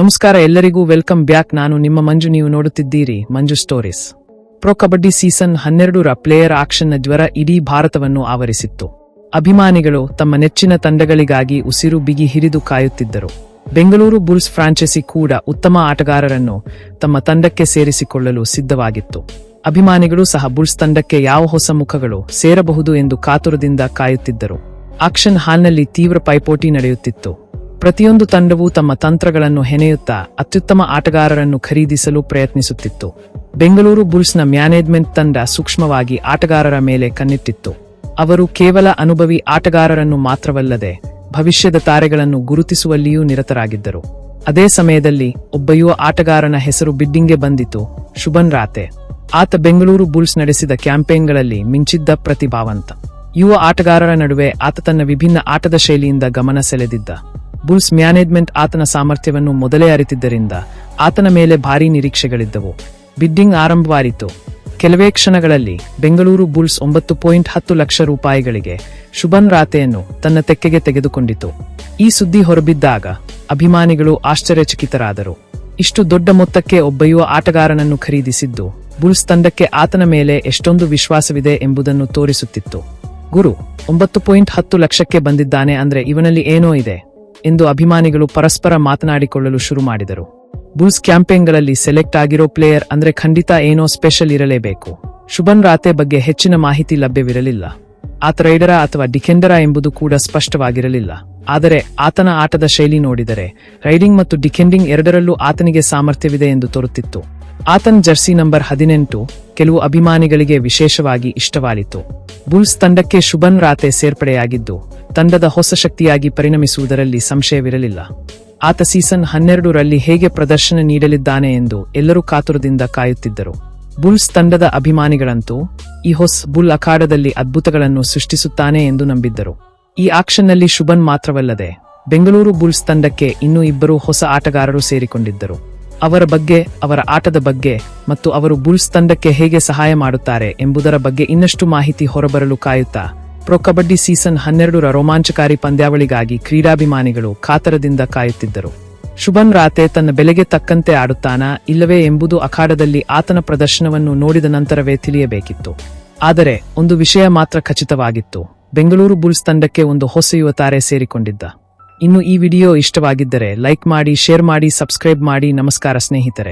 ನಮಸ್ಕಾರ, ಎಲ್ಲರಿಗೂ welcome back. ನಾನು ನಿಮ್ಮ ಮಂಜು, ನೀವು ನೋಡುತ್ತಿದ್ದೀರಿ Manju stories. Pro kabaddi season ಹನ್ನೆರಡರ ಪ್ಲೇಯರ್ ಆಕ್ಷನ್ನ ಜ್ವರ ಇಡೀ ಭಾರತವನ್ನು ಆವರಿಸಿತ್ತು. ಅಭಿಮಾನಿಗಳು ತಮ್ಮ ನೆಚ್ಚಿನ ತಂಡಗಳಿಗಾಗಿ ಉಸಿರು ಬಿಗಿ ಹಿರಿದು ಕಾಯುತ್ತಿದ್ದರು. ಬೆಂಗಳೂರು ಬುಲ್ಸ್ ಫ್ರಾಂಚೈಸಿ ಕೂಡ ಉತ್ತಮ ಆಟಗಾರರನ್ನು ತಮ್ಮ ತಂಡಕ್ಕೆ ಸೇರಿಸಿಕೊಳ್ಳಲು ಸಿದ್ಧವಾಗಿತ್ತು. ಅಭಿಮಾನಿಗಳು ಸಹ ಬುಲ್ಸ್ ತಂಡಕ್ಕೆ ಯಾವ ಹೊಸ ಮುಖಗಳು ಸೇರಬಹುದು ಎಂದು ಕಾತುರದಿಂದ ಕಾಯುತ್ತಿದ್ದರು. ಆಕ್ಷನ್ ಹಾಲ್ನಲ್ಲಿ ತೀವ್ರ ಪೈಪೋಟಿ ನಡೆಯುತ್ತಿತ್ತು. ಪ್ರತಿಯೊಂದು ತಂಡವೂ ತಮ್ಮ ತಂತ್ರಗಳನ್ನು ಹೆಣೆಯುತ್ತಾ ಅತ್ಯುತ್ತಮ ಆಟಗಾರರನ್ನು ಖರೀದಿಸಲು ಪ್ರಯತ್ನಿಸುತ್ತಿತ್ತು. ಬೆಂಗಳೂರು ಬುಲ್ಸ್ನ ಮ್ಯಾನೇಜ್ಮೆಂಟ್ ತಂಡ ಸೂಕ್ಷ್ಮವಾಗಿ ಆಟಗಾರರ ಮೇಲೆ ಕಣ್ಣಿಟ್ಟಿತ್ತು. ಅವರು ಕೇವಲ ಅನುಭವಿ ಆಟಗಾರರನ್ನು ಮಾತ್ರವಲ್ಲದೆ ಭವಿಷ್ಯದ ತಾರೆಗಳನ್ನು ಗುರುತಿಸುವಲ್ಲಿಯೂ ನಿರತರಾಗಿದ್ದರು. ಅದೇ ಸಮಯದಲ್ಲಿ ಒಬ್ಬ ಯುವ ಆಟಗಾರನ ಹೆಸರು ಬಿಡ್ಡಿಂಗ್ಗೆ ಬಂದಿತು, ಶುಭನ್ ರಾತೆ. ಆತ ಬೆಂಗಳೂರು ಬುಲ್ಸ್ ನಡೆಸಿದ ಕ್ಯಾಂಪೇನ್ಗಳಲ್ಲಿ ಮಿಂಚಿದ್ದ ಪ್ರತಿಭಾವಂತ. ಯುವ ಆಟಗಾರರ ನಡುವೆ ಆತ ತನ್ನ ವಿಭಿನ್ನ ಆಟದ ಶೈಲಿಯಿಂದ ಗಮನ ಸೆಳೆದಿದ್ದ. ಬುಲ್ಸ್ ಮ್ಯಾನೇಜ್ಮೆಂಟ್ ಆತನ ಸಾಮರ್ಥ್ಯವನ್ನು ಮೊದಲೇ ಅರಿತಿದ್ದರಿಂದ ಆತನ ಮೇಲೆ ಭಾರೀ ನಿರೀಕ್ಷೆಗಳಿದ್ದವು. ಬಿಡ್ಡಿಂಗ್ ಆರಂಭವಾಯಿತು. ಕೆಲವೇ ಕ್ಷಣಗಳಲ್ಲಿ ಬೆಂಗಳೂರು ಬುಲ್ಸ್ ಒಂಬತ್ತು ಪಾಯಿಂಟ್ ಹತ್ತು ಲಕ್ಷ ರೂಪಾಯಿಗಳಿಗೆ ಶುಭನ್ ರಾತೆಯನ್ನು ತನ್ನ ತೆಕ್ಕೆಗೆ ತೆಗೆದುಕೊಂಡಿತು. ಈ ಸುದ್ದಿ ಹೊರಬಿದ್ದಾಗ ಅಭಿಮಾನಿಗಳು ಆಶ್ಚರ್ಯಚಕಿತರಾದರು. ಇಷ್ಟು ದೊಡ್ಡ ಮೊತ್ತಕ್ಕೆ ಒಬ್ಬ ಆಟಗಾರನನ್ನು ಖರೀದಿಸಿದ್ದು ಬುಲ್ಸ್ ತಂಡಕ್ಕೆ ಆತನ ಮೇಲೆ ಎಷ್ಟೊಂದು ವಿಶ್ವಾಸವಿದೆ ಎಂಬುದನ್ನು ತೋರಿಸುತ್ತಿತ್ತು. ಗುರು, ಒಂಬತ್ತು ಪಾಯಿಂಟ್ ಹತ್ತು ಲಕ್ಷಕ್ಕೆ ಬಂದಿದ್ದಾನೆ ಅಂದ್ರೆ ಇವನಲ್ಲಿ ಏನೋ ಇದೆ? ಎಂದು ಅಭಿಮಾನಿಗಳು ಪರಸ್ಪರ ಮಾತನಾಡಿಕೊಳ್ಳಲು ಶುರು ಮಾಡಿದರು. ಬುಲ್ಸ್ ಕ್ಯಾಂಪೇನ್ಗಳಲ್ಲಿ ಸೆಲೆಕ್ಟ್ ಆಗಿರೋ ಪ್ಲೇಯರ್ ಅಂದ್ರೆ ಖಂಡಿತ ಏನೋ ಸ್ಪೆಷಲ್ ಇರಲೇಬೇಕು. ಶುಭನ್ ರಾತೆ ಬಗ್ಗೆ ಹೆಚ್ಚಿನ ಮಾಹಿತಿ ಲಭ್ಯವಿರಲಿಲ್ಲ. ಆತ ರೈಡರ ಅಥವಾ ಡಿಕೆಂಡರ ಎಂಬುದು ಕೂಡ ಸ್ಪಷ್ಟವಾಗಿರಲಿಲ್ಲ. ಆದರೆ ಆತನ ಆಟದ ಶೈಲಿ ನೋಡಿದರೆ, ರೈಡಿಂಗ್ ಮತ್ತು ಡಿಕೆಂಡಿಂಗ್ ಎರಡರಲ್ಲೂ ಆತನಿಗೆ ಸಾಮರ್ಥ್ಯವಿದೆ ಎಂದು ತೋರುತ್ತಿತ್ತು. ಆತನ ಜರ್ಸಿ ನಂಬರ್ ಹದಿನೆಂಟು ಕೆಲವು ಅಭಿಮಾನಿಗಳಿಗೆ ವಿಶೇಷವಾಗಿ ಇಷ್ಟವಾಯಿತು. ಬುಲ್ಸ್ ತಂಡಕ್ಕೆ ಶುಭನ್ ರಾತೆ ಸೇರ್ಪಡೆಯಾಗಿದ್ದು ತಂಡದ ಹೊಸ ಶಕ್ತಿಯಾಗಿ ಪರಿಣಮಿಸುವುದರಲ್ಲಿ ಸಂಶಯವಿರಲಿಲ್ಲ. ಆತ ಸೀಸನ್ ಹನ್ನೆರಡರಲ್ಲಿ ಹೇಗೆ ಪ್ರದರ್ಶನ ನೀಡಲಿದ್ದಾನೆ ಎಂದು ಎಲ್ಲರೂ ಕಾತುರದಿಂದ ಕಾಯುತ್ತಿದ್ದರು. ಬುಲ್ಸ್ ತಂಡದ ಅಭಿಮಾನಿಗಳಂತೂ ಈ ಹೊಸ್ ಬುಲ್ ಅಖಾಡದಲ್ಲಿ ಅದ್ಭುತಗಳನ್ನು ಸೃಷ್ಟಿಸುತ್ತಾನೆ ಎಂದು ನಂಬಿದ್ದರು. ಈ ಆಕ್ಷನ್ನಲ್ಲಿ ಶುಭನ್ ಮಾತ್ರವಲ್ಲದೆ, ಬೆಂಗಳೂರು ಬುಲ್ಸ್ ತಂಡಕ್ಕೆ ಇನ್ನೂ ಇಬ್ಬರು ಹೊಸ ಆಟಗಾರರು ಸೇರಿಕೊಂಡಿದ್ದರು. ಅವರ ಬಗ್ಗೆ, ಅವರ ಆಟದ ಬಗ್ಗೆ ಮತ್ತು ಅವರು ಬುಲ್ಸ್ ತಂಡಕ್ಕೆ ಹೇಗೆ ಸಹಾಯ ಮಾಡುತ್ತಾರೆ ಎಂಬುದರ ಬಗ್ಗೆ ಇನ್ನಷ್ಟು ಮಾಹಿತಿ ಹೊರಬರಲು ಕಾಯುತ್ತಾ ಪ್ರೊ ಕಬಡ್ಡಿ ಸೀಸನ್ ಹನ್ನೆರಡರ ರೋಮಾಂಚಕಾರಿ ಪಂದ್ಯಾವಳಿಗಾಗಿ ಕ್ರೀಡಾಭಿಮಾನಿಗಳು ಕಾತರದಿಂದ ಕಾಯುತ್ತಿದ್ದರು. ಶುಭನ್ ರಾತೆ ತನ್ನ ಬೆಲೆಗೆ ತಕ್ಕಂತೆ ಆಡುತ್ತಾನಾ ಇಲ್ಲವೇ ಎಂಬುದು ಅಖಾಡದಲ್ಲಿ ಆತನ ಪ್ರದರ್ಶನವನ್ನು ನೋಡಿದ ನಂತರವೇ ತಿಳಿಯಬೇಕಿತ್ತು. ಆದರೆ ಒಂದು ವಿಷಯ ಮಾತ್ರ ಖಚಿತವಾಗಿತ್ತು. ಬೆಂಗಳೂರು ಬುಲ್ಸ್ ತಂಡಕ್ಕೆ ಒಂದು ಹೊಸ ಯುವ ತಾರೆ ಸೇರಿಕೊಂಡಿದ್ದ. ಇನ್ನು ಈ ವಿಡಿಯೋ ಇಷ್ಟವಾಗಿದ್ದರೆ ಲೈಕ್ ಮಾಡಿ, ಶೇರ್ ಮಾಡಿ, ಸಬ್ಸ್ಕ್ರೈಬ್ ಮಾಡಿ, ನಮಸ್ಕಾರ ಸ್ನೇಹಿತರೆ.